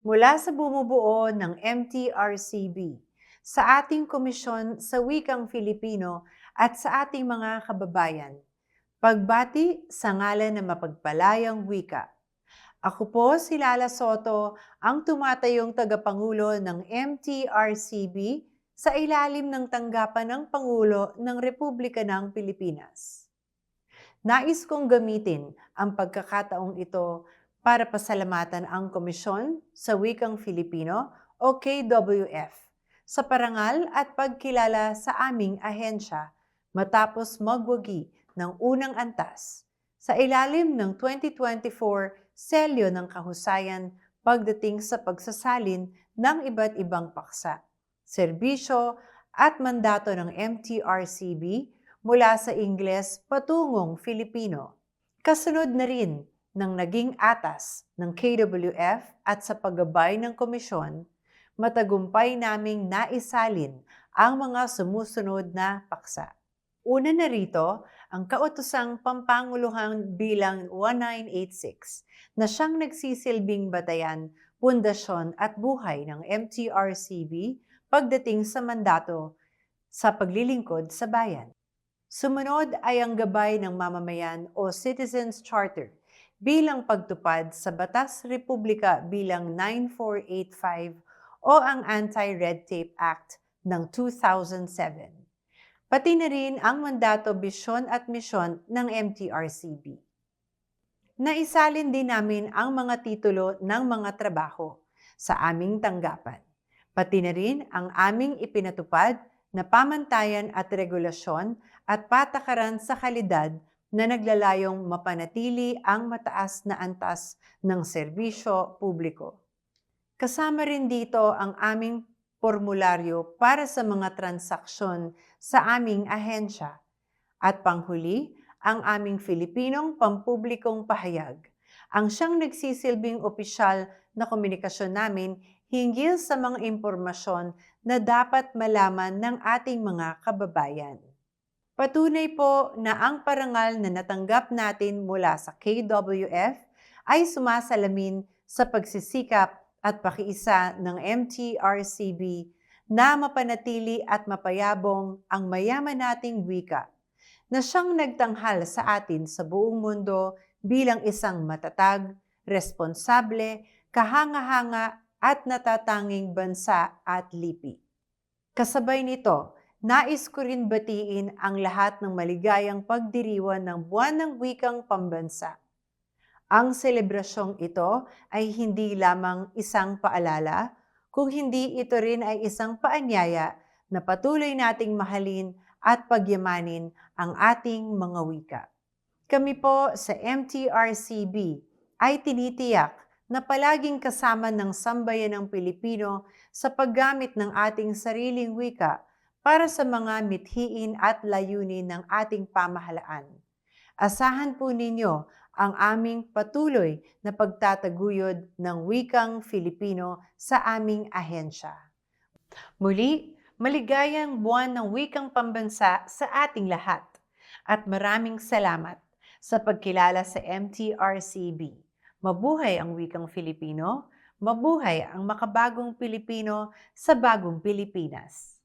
mula sa bumubuo ng MTRCB, sa ating komisyon sa wikang Filipino at sa ating mga kababayan. Pagbati sa ngalan ng mapagpalayang wika. Ako po si Lala Soto, ang tumatayong tagapangulo ng MTRCB sa ilalim ng tanggapan ng Pangulo ng Republika ng Pilipinas. Nais kong gamitin ang pagkakataong ito para pasalamatan ang Komisyon sa Wikang Filipino o KWF sa parangal at pagkilala sa aming ahensya matapos magwagi ng unang antas sa ilalim ng 2024 Selyo ng Kahusayan pagdating sa pagsasalin ng iba't ibang paksa, serbisyo at mandato ng MTRCB mula sa Ingles patungong Filipino. Kasunod na rin ng naging atas ng KWF at sa paggabay ng komisyon, matagumpay naming naisalin ang mga sumusunod na paksa. Una na rito, ang kautosang pampanguluhang bilang 1986 na siyang nagsisilbing batayan, pundasyon at buhay ng MTRCB pagdating sa mandato sa paglilingkod sa bayan. Sumunod ay ang gabay ng mamamayan o Citizens Charter bilang pagtupad sa Batas Republika bilang 9485 o ang Anti-Red Tape Act ng 2007 pati na rin ang mandato, bisyon at misyon ng MTRCB. Naisalin din namin ang mga titulo ng mga trabaho sa aming tanggapan, pati na rin ang aming ipinatupad na pamantayan at regulasyon at patakaran sa kalidad na naglalayong mapanatili ang mataas na antas ng serbisyo publiko. Kasama rin dito ang aming formularyo para sa mga transaksyon sa aming ahensya. At panghuli, ang aming Filipinong pampublikong pahayag, ang siyang nagsisilbing opisyal na komunikasyon namin hinggil sa mga impormasyon na dapat malaman ng ating mga kababayan. Patunay po na ang parangal na natanggap natin mula sa KWF ay sumasalamin sa pagsisikap at pakiisa ng MTRCB na mapanatili at mapayabong ang mayaman nating wika na siyang nagtanghal sa atin sa buong mundo bilang isang matatag, responsable, kahanga-hanga at natatanging bansa at lipi. Kasabay nito, nais ko rin batiin ang lahat ng maligayang pagdiriwan ng buwan ng wikang pambansa. Ang selebrasyong ito ay hindi lamang isang paalala, kung hindi ito rin ay isang paanyaya na patuloy nating mahalin at pagyamanin ang ating mga wika. Kami po sa MTRCB ay tinitiyak na palaging kasama ng sambayan ng Pilipino sa paggamit ng ating sariling wika para sa mga mithiin at layunin ng ating pamahalaan. Asahan po ninyo ang aming patuloy na pagtataguyod ng wikang Filipino sa aming ahensya. Muli, maligayang buwan ng wikang pambansa sa ating lahat at maraming salamat sa pagkilala sa MTRCB. Mabuhay ang wikang Filipino, mabuhay ang makabagong Pilipino sa bagong Pilipinas.